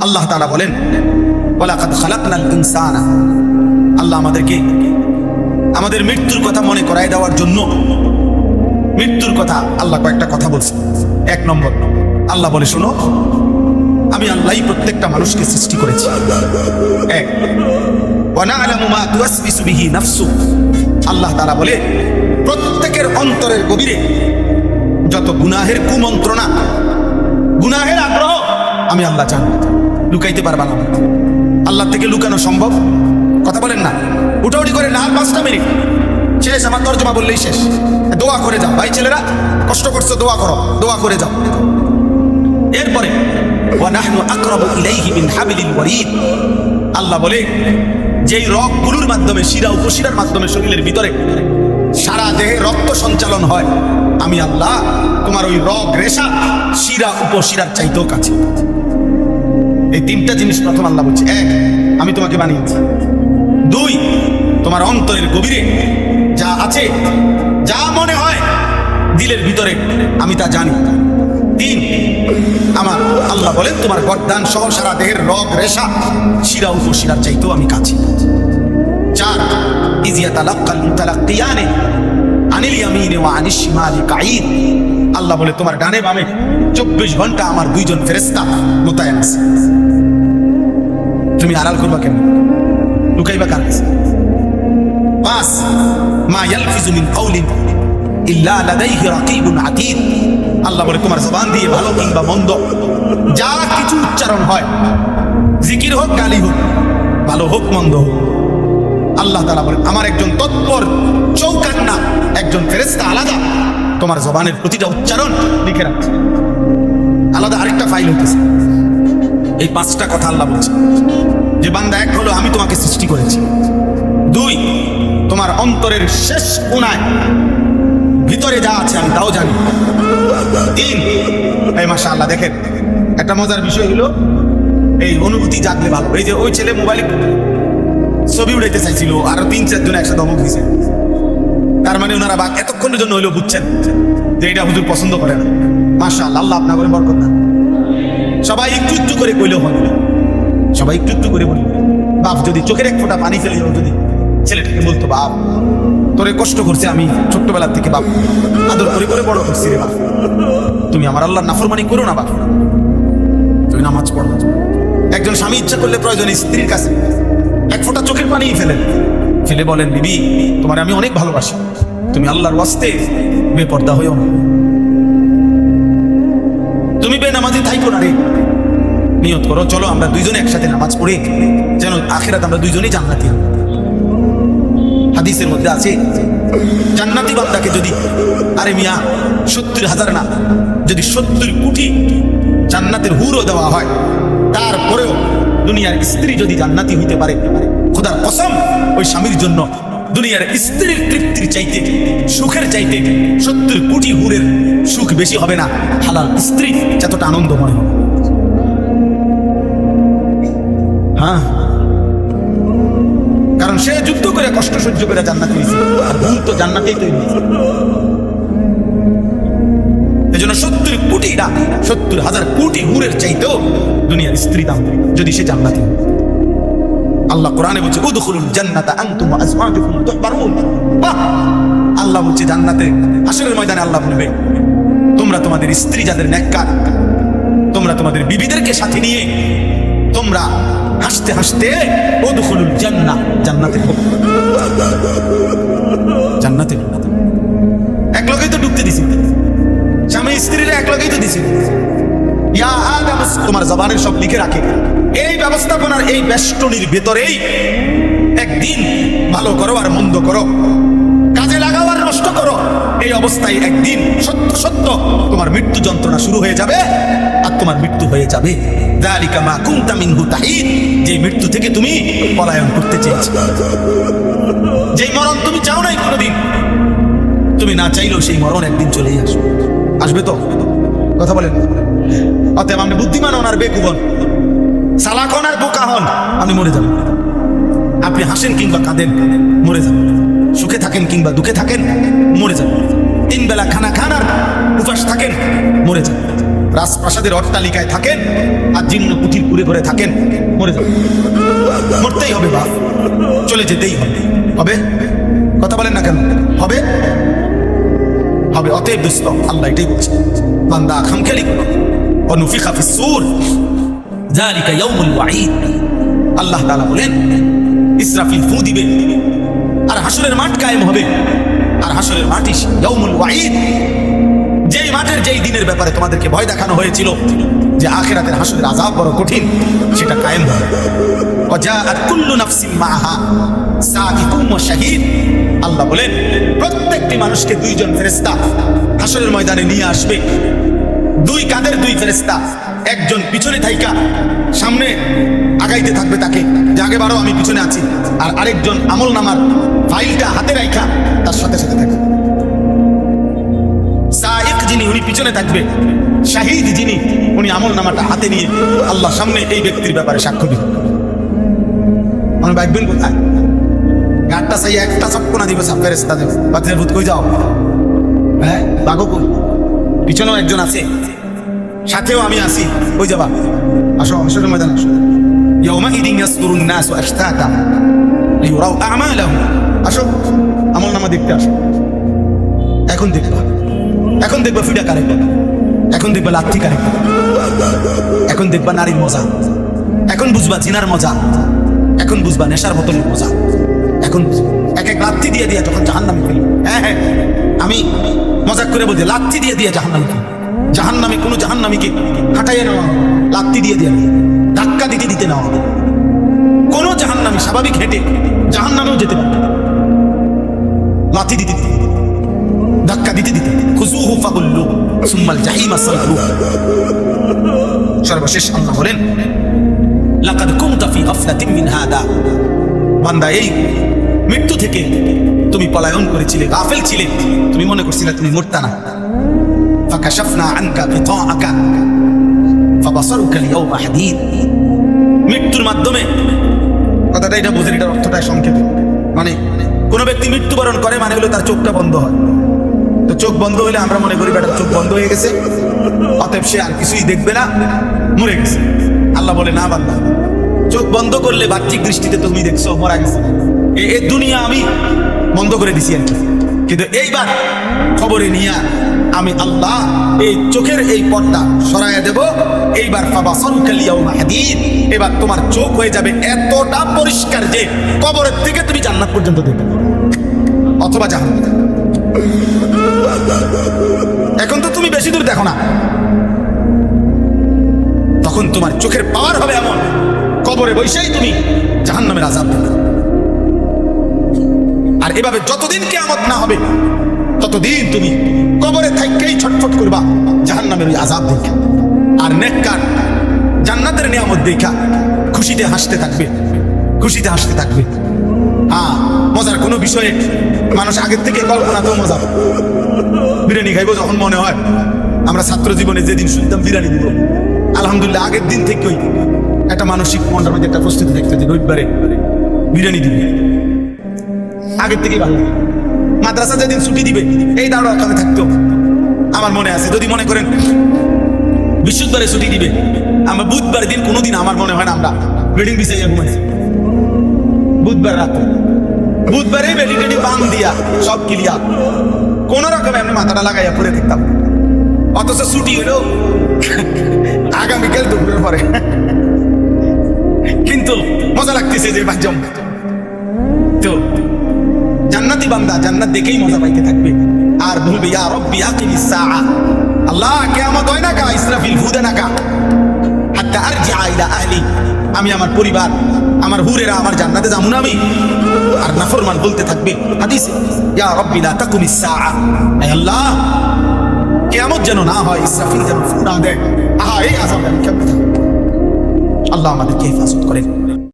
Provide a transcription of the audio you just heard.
আল্লাহ তালা বলেন ইনসানা আল্লাহ আমাদেরকে আমাদের মৃত্যুর কথা মনে করায় দেওয়ার জন্য মৃত্যুর কথা আল্লাহ কয়েকটা কথা বলছে এক নম্বর, আল্লাহ বলে, শোনো, আমি আল্লাহই প্রত্যেকটা মানুষকে সৃষ্টি করেছি। এক আল্লাহ তাআলা বলে, প্রত্যেকের অন্তরের গভীরে যত গুনাহের কুমন্ত্রণা, গুনাহের আগ্রহ আমি আল্লাহ জানি লুকাইতে পারবা না। আল্লাহ থেকে লুকানো সম্ভব? কথা বলেন না। উঠাউটি করে না পাঁচটা মিনিট। শেষ, আমার তর্জমা বললেই শেষ। দোয়া করে যাও। ভাই, ছেলেরা, কষ্ট করছ, দোয়া করো। দোয়া করে যাও। এরপরে আল্লাহ বলে, যেই রগগুলোর মাধ্যমে, শিরা উপশিরার মাধ্যমে শরীরের ভিতরে সারা দেহে রক্ত সঞ্চালন হয়, আমি আল্লাহ, তোমার ওই রগ, রেশা, শিরা উপশিরার চাইতেও কাছে। এই তিনটা জিনিস প্রথম আল্লাহ বলছে, এক, আমি তোমাকে বানিয়েছি। দুই, তোমার অন্তরের গভীরে যা আছে, যা মনে হয় দিলের ভিতরে, আমি তা জানি। তিন, আমার আল্লাহ বলেন, তোমার গরদান সহ সারা দেহের রগ, রেশা, শিরা উপশিরার চাইতেও আমি কাছে। চার ইজিয়া তালাক্কাল মুতালাক্কিয়ানে আনিল ইয়ামিনে ওয়া আনিশ শিমালি কাঈদ আল্লাহ বলে, তোমার ডানে বামে চব্বিশ ঘণ্টা আমার দুইজন ফেরেস্তা মোতায়েন আছে। তুমি আড়াল করবা কেন? লুকাইবা কার পাঁচ মা ইয়ালফিজু মিন কাউলিন ইল্লা লাদাইহি রাকিবুন আতীদ আল্লাহ বলে, তোমার জবান দিয়ে ভালো কিংবা মন্দ, যা কিছু উচ্চারণ হয়, জিকির হোক, গালি হোক, ভালো হোক, মন্দ হোক। আল্লাহ তাআলা বলেন আমার একজন তৎপর চৌকান্না, একজন ফেরেশতা আলাদা। তোমার জবানের প্রতিটা উচ্চারণ লিখে রাখছে। আলাদা আরেকটা ফাইল হইতেছে এই পাঁচটা কথা আল্লাহ বলছে। যে বান্দা এক হলো, আমি তোমাকে সৃষ্টি করেছি। দুই, তোমার অন্তরের শেষ কোনায় ভিতরে যা আছে আমি তাও জানি। তিন, এই মাসা আল্লাহ দেখেন, একটা মজার বিষয় হলো, এই অনুভূতি জাগলে ভালো। এই যে ওই ছেলে মোবাইলে ছবি উড়াইতে চাইছিল, আরও তিন চারজন একসাথে অমুক দিছে তার মানে ওনারা বাক এতক্ষণের জন্য হইল বুঝছেন যে এটা হুজুর পছন্দ করে না। মাসা আল্লাহ আপনার করে বরকত না সবাই একটু একটু করে কইলেও হবে। সবাই একটু একটু করে বলি বাপ, যদি চোখের এক ফোঁটা পানি ফেলে যাও যদি, ছেলেটাকে বলতো, বাপ, তোরে কষ্ট করছে আমি ছোট্টবেলার থেকে, বাপ, আদর করে করে বড় করছি রে বাপ। তুমি আমার আল্লাহ নাফরমানি করো না, বাপ। তুমি নামাজ পড়ো একজন স্বামী ইচ্ছা করলে প্রয়োজনে স্ত্রীর কাছে এক ফোঁটা চোখের পানি ফেলেন ফেলে বলেন, বিবি, তোমার আমি অনেক ভালোবাসি। তুমি আল্লাহর ওয়াস্তে বেপর্দা হইও না। তুমি বেনামাজি থাইকো না রে। নিয়ত করো, চলো আমরা দুইজনে একসাথে নামাজ পড়ে। যেন আখেরাত আমরা দুইজনেই জান্নাতি। হাদিসের মধ্যে আছে, জান্নাতি বান্দাকে যদি, আরে মিয়া, সত্তর হাজার না, যদি সত্তর কোটি জান্নাতের হুরও দেওয়া হয়, তারপরেও দুনিয়ার স্ত্রী যদি জান্নাতি হইতে পারে, খোদার কসম, ওই স্বামীর জন্য দুনিয়ার স্ত্রীর তৃপ্তির চাইতে, সুখের চাইতে সত্তর কোটি হুরের সুখ বেশি হবে না। হালাল স্ত্রী যতটা আনন্দময় হবে। হ্যাঁ। কারণ সে যুদ্ধ করে কষ্ট সহ্য করে জান্নাত হয়েছে আর ভুল তো জান্নাতেই তৈরি হয়েছে। এই জন্য সত্তর কোটি না সত্তর হাজার কোটি হুরের চাইতেও দুনিয়ার স্ত্রী দাম যদি সে জান্নাতি হয়। আল্লাহ কোরআনে বলছে, উদখুলুল জান্নাতা আনতুম ওয়া আজওয়াজুকুম তুহবারুন বাহ আল্লাহ বলছে, জান্নাতে হাসরের ময়দানে আল্লাহ বলবে, তোমরা তোমাদের স্ত্রী যাদের নেককার তোমরা তোমাদের বিবিদেরকে সাথে নিয়ে, তোমরা হাসতে হাসতে উদখুলুল জান্নাতে। জান্নাতে ঢোকো। এক লগেই তো ঢুকতে দিছি স্বামী স্ত্রীরা এক লগেই তো দিছি জবানের সব লিখে রাখে। এই ব্যবস্থাপনার এই বেষ্টনীর ভেতরেই একদিন ভালো করো আর মন্দ করো। কাজে লাগাও আর নষ্ট করো। এই অবস্থায় একদিন সত্য সত্য তোমার মৃত্যু যন্ত্রণা শুরু হয়ে যাবে আর তোমার মৃত্যু হয়ে যাবে। যালিকা মা কুনতা মিনহু তাহিদ, যে মৃত্যু থেকে তুমি পলায়ন করতে চেয়েছো। যে মরণ তুমি চাও নাই কোনোদিন, তুমি না চাইলেও সেই মরণ একদিন চলেই আসবে। আসবে তো? কথা বলেন। অতএব আপনি বুদ্ধিমান হন আর বেকুবন। সালাক হন আর বোকা হন, আপনি মরে যাবেন। আপনি হাসেন কিংবা কাঁদেন, মরে যাবেন। সুখে থাকেন কিংবা দুঃখে থাকেন, মরে যাবেন। তিন বেলা খানা খান আর উপাস থাকেন, মরে যাবেন। রাজপ্রাসাদের অট্টালিকায় থাকেন আর জীর্ণ কুঠির ঘুরে ঘুরে থাকেন, মরে যাবেন। মরতেই হবে বাপ, চলে যেতেই হবে। হবে? কথা বলেন না কেন? হবে? হবে, অতএব দুস্থ, আল্লাহ এটাই বলছে। বান্দা খামখেয়ালি করো অনুফিখা ফিস সূর যালিকা ইয়াউমুল ওয়াঈদ আল্লাহ তাআলা বলেন ইসরাফিল ফু দিবে আর হাসরের মাঠ কায়েম হবে আর হাসরের মাটি ইয়াউমুল ওয়াঈদ দিনের ব্যাপারে তোমাদেরকে ভয় দেখানো হয়েছিল যে আখেরাতের হাসরের আযাব বড় কঠিন, সেটা কায়েম হবে। আল্লাহ বলেন, প্রত্যেকটি মানুষকে দুইজন হাসরের ময়দানে নিয়ে আসবে। দুই কাঁধের দুই ফেরেশতা, একজন পিছনে থাইকা, সামনে আগাইতে থাকবে তাকে, যে আগে বারো আমি পিছনে আছি। আর আরেকজন আমল নামার ফাইলটা হাতে রাখা তার সাথে সাথে থাকবে। যিনি উনি পিছনে থাকবে শাহিদ যিনি উনি আমল নামাটা হাতে নিয়ে আল্লাহ সামনে এই ব্যক্তির ব্যাপারে সাক্ষ্য দিবে আমার ভাববেন কোথায় গাড়টা সেই একটা চপ্পনা দিবে সব ফেরেস্তা দেবে বাতিলের ভূত কই যাও হ্যাঁ বাঘো কই পিছনেও একজন আছে সাথেও আমি আছি কই যাবা আসো আসলে ময়দান আসো يومئذ يصدر الناس أشتاتا ليروا أعمالهم আসো আমল নামা দেখতে আসো এখন দেখবা এখন দেখবা ফিডা কারে এখন দেখবা লাথি কারে এখন দেখবা নারীর মজা। এখন বুঝবা জিনার মজা। এখন বুঝবা নেশার বোতলের মজা। এখন এক এক লাথি দিয়ে দিয়ে যখন জাহান নামে হ্যাঁ হ্যাঁ। আমি মজাক করে বলছি লাথি দিয়ে দিয়ে জাহান নামে জাহান নামে কোনো জাহান নামীকে হাঁটাইয়ে নেওয়া হবে। লাথি দিয়ে দিয়ে ধাক্কা দিতে দিতে নেওয়া হবে। কোনো জাহান নামী স্বাভাবিক হেঁটে জাহান নামেও যেতে পারবে লাথি দিতে দিতে ধাক্কা দিতে দিতে। খুজুহু ফাগুল্লু সুম্মাল সর্বশেষ আল্লাহ বলেন, লাকাদ কুমতা ফি গাফলাতিন মিন হাদা। বান্দা, এই মৃত্যু থেকে তুমি পলায়ন করেছিলে, গাফেল ছিলে। তুমি মনে করছিলে তুমি মরতা না। আনকা ফাবাসারুকা আল-ইয়াওমা মৃত্যুর মাধ্যমে, কথাটা এটা বুঝেন, এটার অর্থটা সংক্ষেপে। মানে কোনো ব্যক্তি মৃত্যুবরণ করে মানে হলো তার চোখটা বন্ধ হয়। তো চোখ বন্ধ হলে আমরা মনে করি বেটার চোখ বন্ধ হয়ে গেছে। অতএব সে আর কিছুই দেখবে না, মরে গেছে। আল্লাহ বলে, না, বান্দা। চোখ বন্ধ করলে বাহ্যিক দৃষ্টিতে তুমি দেখছ, মরা গেছে। এ- দুনিয়া আমি বন্ধ করে দিছি আর কিন্তু এইবার খবরে নিয়া আমি আল্লাহ এই চোখের এই পর্দা সরাইয়া দেব। এইবার হাদীদ। এবার তোমার চোখ হয়ে যাবে এতটা পরিষ্কার যে কবরের থেকে তুমি জান্নাত পর্যন্ত দেখবে। অথবা জাহান্নাম। এখন তো তুমি বেশি দূর দেখো না। তখন তোমার চোখের পাওয়ার হবে এমন। কবরে বসেই তুমি জাহান্নামের আজাব দেখবে। আর এভাবে যতদিন কেয়ামত না হবে, ততদিন তুমি কবরে থাকতেই ছটফট করবা জাহান্নামের ওই আজাব দেখে। আর নেককার জান্নাতের নিয়ামত দেখা খুশিতে হাসতে থাকবে, খুশিতে হাসতে থাকবে। হ্যাঁ মজার কোনো বিষয়ে মানুষ আগের থেকে কল্পনা তো মজা বিরিয়ানি খাইবো যখন মনে হয়, আমরা ছাত্র জীবনে যেদিন শুনতাম বিরিয়ানি দিব। আলহামদুলিল্লাহ, আগের দিন থেকেই একটা মানসিক মনটার মধ্যে একটা প্রস্তুতি দেখতে যে, রবিবারে বিরিয়ানি দিবে। আগের থেকেই ভালো মাদ্রাসা যেদিন ছুটি দিবে, এই দাঁড়ো ওখানে থাকতো আমার মনে আছে, যদি মনে করেন বৃহস্পতিবারে ছুটি দিবে, আমরা বুধবার দিন কোনোদিন, আমার মনে হয় না আমরা বিছাইয়া ঘুমাইছি। বুধবার রাতে। বুধবারে বেডি টেডি বান দিয়া সব ক্লিয়া কোন রকম এমনি মাথাটা লাগাইয়া পড়ে দেখতাম। অথচ ছুটি হলো আগামীকাল দুপুরের পরে। কিন্তু মজা লাগতেছে যে বাজম তো, জান্নাতি বান্দা জান্নাত দেখেই মজা পাইতে থাকবে। আর বলবে, ইয়া রব্বি আকিমিস সাআ। আল্লাহ, কিয়ামত হয় না কা, ইসরাফিল ফুদে না কা। হাত্তা আরজিআ আইলা আহলি। আমি আমার পরিবার, আমার হুরেরা আমার জান্নাতে যাব না আমি। আর নাফরমান বলতে থাকবে, হাদিসে, ইয়া রব্বি লা তাকুমিস সাআ। আয় আল্লাহ, কিয়ামত যেন না হয়, ইসরাফিল যেন ফু না দেয়। আহা, এই আযাব আমি কেমন আল্লাহ আমাদেরকে হেফাজত করেন।